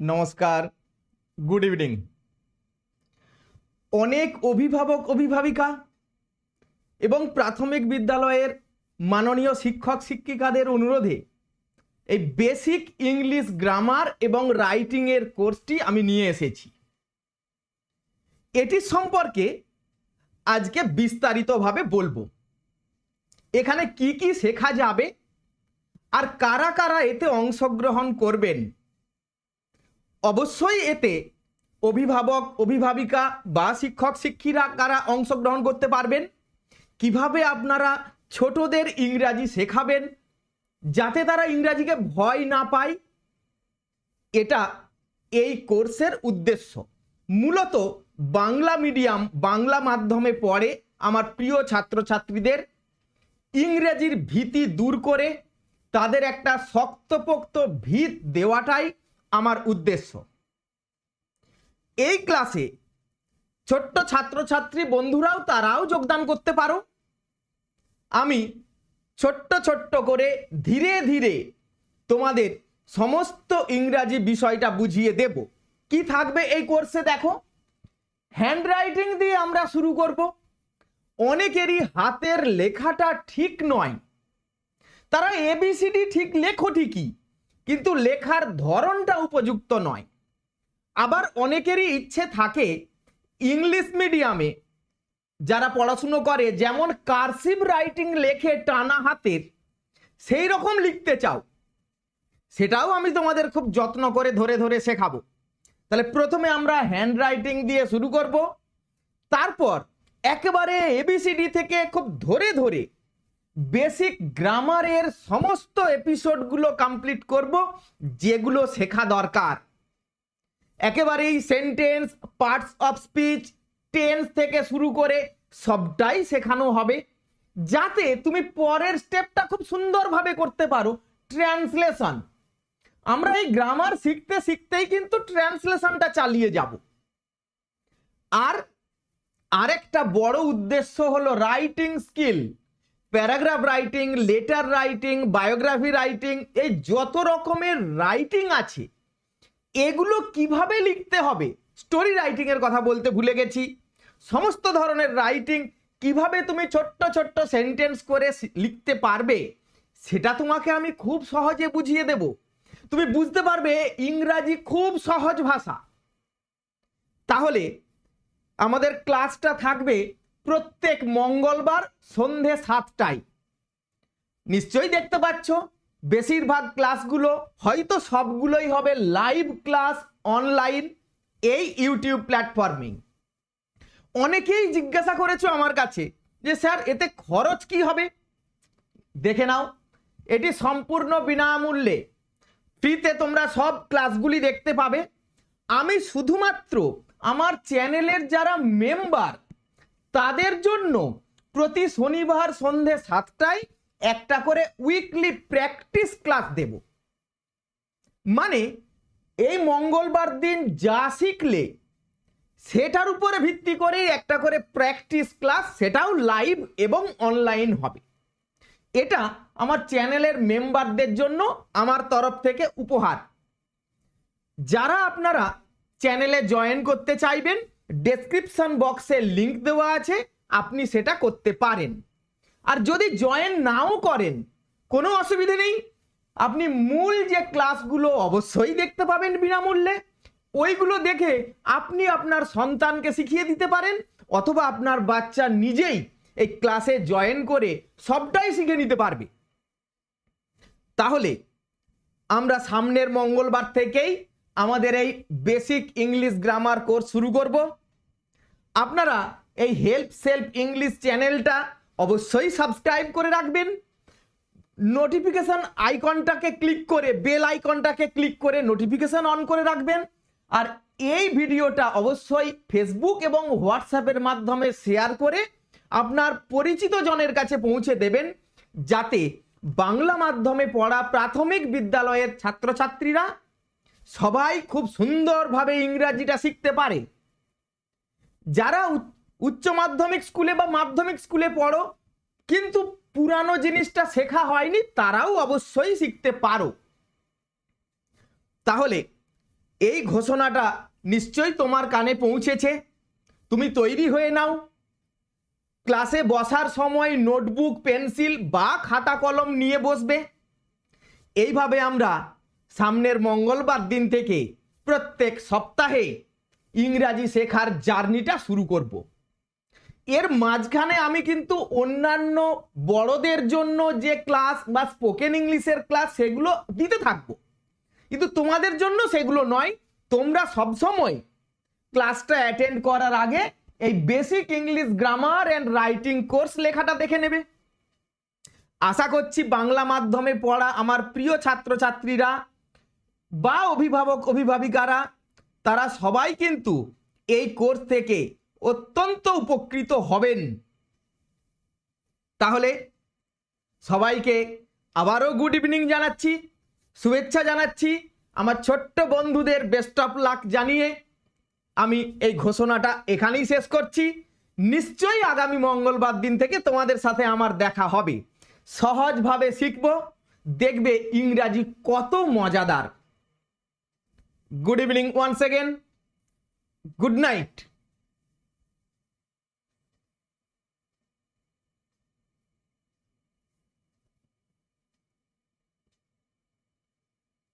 নমস্কার good evening অনেক অভিভাবক, অভিভাবিকা এবং প্রাথমিক বিদ্যালয়ের মাননীয় শিক্ষক, শিক্ষিকাদের অনুরোধে এই বেসিক ইংলিশ গ্রামার এবং রাইটিংয়ের কোর্সটি আমি নিয়ে এসেছি। এটি সম্পর্কে আজকে বিস্তারিতভাবে বলব। এখানে কি কি শেখা যাবে আর কারা কারা এতে অংশগ্রহণ করবেন অবশ্যই এতে অভিভাবক, অভিভাবিকা বা শিক্ষক শিক্ষিরা কারা অংশগ্রহণ করতে পারবেন? কীভাবে আপনারা ছোটদের ইংরাজি শেখাবেন? যাতে তারা ইংরাজিকে ভয় না পায়? এটা এই কোর্সের উদ্দেশ্য। মূলত বাংলা মিডিয়াম, বাংলা মাধ্যমে পড়ে আমার প্রিয় ছাত্রছাত্রীদের ইংরেজির ভীতি দূর করে, তাদের একটা শক্তপোক্ত ভিত দেওয়াটাই আমার উদ্দেশ্য। এই ক্লাসে ছোট্ট ছাত্রছাত্রী বন্ধুরাও তারাও যোগদান করতে পারো। আমি ছোট্ট ছোট্ট করে ধীরে ধীরে তোমাদের সমস্ত ইংরাজি বিষয়টা বুঝিয়ে দেব। কি থাকবে এই কোর্সে দেখো? হ্যান্ডরাইটিং দিয়ে আমরা শুরু করব। অনেকেরই হাতের লেখাটা ঠিক নয়। তারা এবিসিডি ঠিক লেখো ঠিকই। কিন্তু লেখার ধরনটা উপযুক্ত নয়। আবার অনেকেরই ইচ্ছে থাকে ইংলিশ মিডিয়ামে যারা পড়াশুনো করে, যেমন কারসিভ রাইটিং লেখে টানা হাতের, সেই রকম লিখতে চাও। সেটাও আমি তোমাদের খুব যত্ন করে ধরে ধরে শেখাবো। তাহলে প্রথমে আমরা হ্যান্ড রাইটিং দিয়ে শুরু করব। তারপর একেবারে এবিসিডি থেকে খুব ধরে ধরে বেসিক গ্রামারের সমস্ত এপিসোডগুলো কমপ্লিট করব, যেগুলো শেখা দরকার। একেবারেই sentence, parts of speech, tense থেকে শুরু করে সবটাই শেখানো হবে, যাতে তুমি পরের স্টেপটা খুব সুন্দরভাবে করতে পারো, ট্রান্সলেশন। আমরা এই গ্রামার শিখতে শিখতেই কিন্তু ট্রান্সলেশনটা চালিয়ে যাব। আর আরেকটা বড় উদ্দেশ্য হলো writing skill. Paragraph writing, letter writing, biography writing এই যত রকমের রাইটিং আছে, এগুলো কীভাবে লিখতে হবে? স্টোরি রাইটিং এর কথা বলতে ভুলে গেছি। সমস্ত ধরনের রাইটিং কীভাবে তুমি ছোট্ট ছোট্ট সেন্টেন্স করে লিখতে পারবে, সেটা তোমাকে আমি খুব সহজে বুঝিয়ে দেব। তুমি বুঝতে পারবে ইংরাজি খুব সহজ ভাষা। তাহলে আমাদের ক্লাসটা থাকবে প্রত্যেক মঙ্গলবার সন্ধে সাতটায়। নিশ্চয়ই দেখতে পাচ্ছ, বেশিরভাগ ক্লাসগুলো হয়তো সবগুলোই হবে লাইভ ক্লাস অনলাইন এই ইউটিউব প্ল্যাটফর্মিং অনেকেই জিজ্ঞাসা করেছ আমার কাছে যে, স্যার, এতে খরচ কি হবে? দেখে নাও, এটি সম্পূর্ণ বিনামূল্যে। ফ্রিতে তোমরা সব ক্লাসগুলি দেখতে পাবে। আমি শুধুমাত্র আমার চ্যানেলের যারা মেম্বার তাদের জন্য প্রতি শনিবার সন্ধে সাতটায় একটা করে উইকলি প্র্যাকটিস ক্লাস দেব। মানে এই মঙ্গলবার দিন যা শিখলে সেটার উপরে ভিত্তি করেই একটা করে প্র্যাকটিস ক্লাস সেটাও লাইভ এবং অনলাইন হবে। এটা আমার চ্যানেলের মেম্বারদের জন্য আমার তরফ থেকে উপহার। যারা আপনারা চ্যানেলে জয়েন করতে চাইবেন ডেসক্রিপশন বক্সে লিঙ্ক দেওয়া আছে, আপনি সেটা করতে পারেন। আর যদি জয়েন নাও করেন, কোনো অসুবিধে নেই। আপনি মূল যে ক্লাসগুলো অবশ্যই দেখতে পাবেন বিনামূল্যে। ওইগুলো দেখে আপনি আপনার সন্তানকে শিখিয়ে দিতে পারেন, অথবা আপনার বাচ্চা নিজেই এই ক্লাসে জয়েন করে সবটাই শিখে নিতে পারবে। তাহলে আমরা সামনের মঙ্গলবার থেকেই আমাদের এই বেসিক ইংলিশ গ্রামার কোর্স শুরু করব। আপনারা এই হেল্প সেলফ ইংলিশ চ্যানেলটা অবশ্যই সাবস্ক্রাইব করে রাখবেন। নোটিফিকেশন আইকনটাকে ক্লিক করে বেল আইকনটাকে ক্লিক করে নোটিফিকেশন অন করে রাখবেন। আর এই ভিডিওটা অবশ্যই ফেসবুক এবং হোয়াটসঅ্যাপের মাধ্যমে শেয়ার করে আপনার পরিচিত জনের কাছে পৌঁছে দেবেন, যাতে বাংলা মাধ্যমে পড়া প্রাথমিক বিদ্যালয়ের ছাত্রছাত্রীরা সবাই খুব সুন্দরভাবে ইংরাজিটা শিখতে পারে। যারা উচ্চ- মাধ্যমিক স্কুলে বা মাধ্যমিক স্কুলে পড়ো, কিন্তু পুরানো জিনিসটা শেখা হয়নি, তারাও অবশ্যই শিখতে পারো। তাহলে, এই ঘোষণাটা নিশ্চয়ই তোমার কানে পৌঁছেছে। তুমি তৈরি হয়ে নাও। ক্লাসে বসার সময় নোটবুক, পেন্সিল বা খাতা কলম নিয়ে বসবে। এইভাবে আমরা সামনের মঙ্গলবার দিন থেকে প্রত্যেক সপ্তাহে ইংরাজি শেখার জার্নিটা শুরু করব। এর মাঝখানে আমি কিন্তু অন্যান্য বড়দের জন্য যে ক্লাস বা স্পোকেন ইংলিশের ক্লাস সেগুলো দিতে থাকব। কিন্তু তোমাদের জন্য সেগুলো নয়, তোমরা সবসময় ক্লাসটা অ্যাটেন্ড করার আগে এই basic English grammar and writing course লেখাটা দেখে নেবে। আশা করছি বাংলা মাধ্যমে পড়া আমার প্রিয় ছাত্রছাত্রীরা বা অভিভাবক, অভিভাবিকারা, তারা সবাই কিন্তু এই কোর্স থেকে অত্যন্ত উপকৃত হবেন। তাহলে সবাইকে আবারও গুড ইভিনিং জানাচ্ছি, শুভেচ্ছা জানাচ্ছি, আমার ছোট্ট বন্ধুদের বেস্ট অফ লাক জানিয়ে আমি এই ঘোষণাটা এখানেই শেষ করছি। নিশ্চয়ই আগামী মঙ্গলবার দিন থেকে তোমাদের সাথে আমার দেখা হবে। সহজভাবে শিখব, দেখবে ইংরাজি কত মজাদার। Good evening once again good night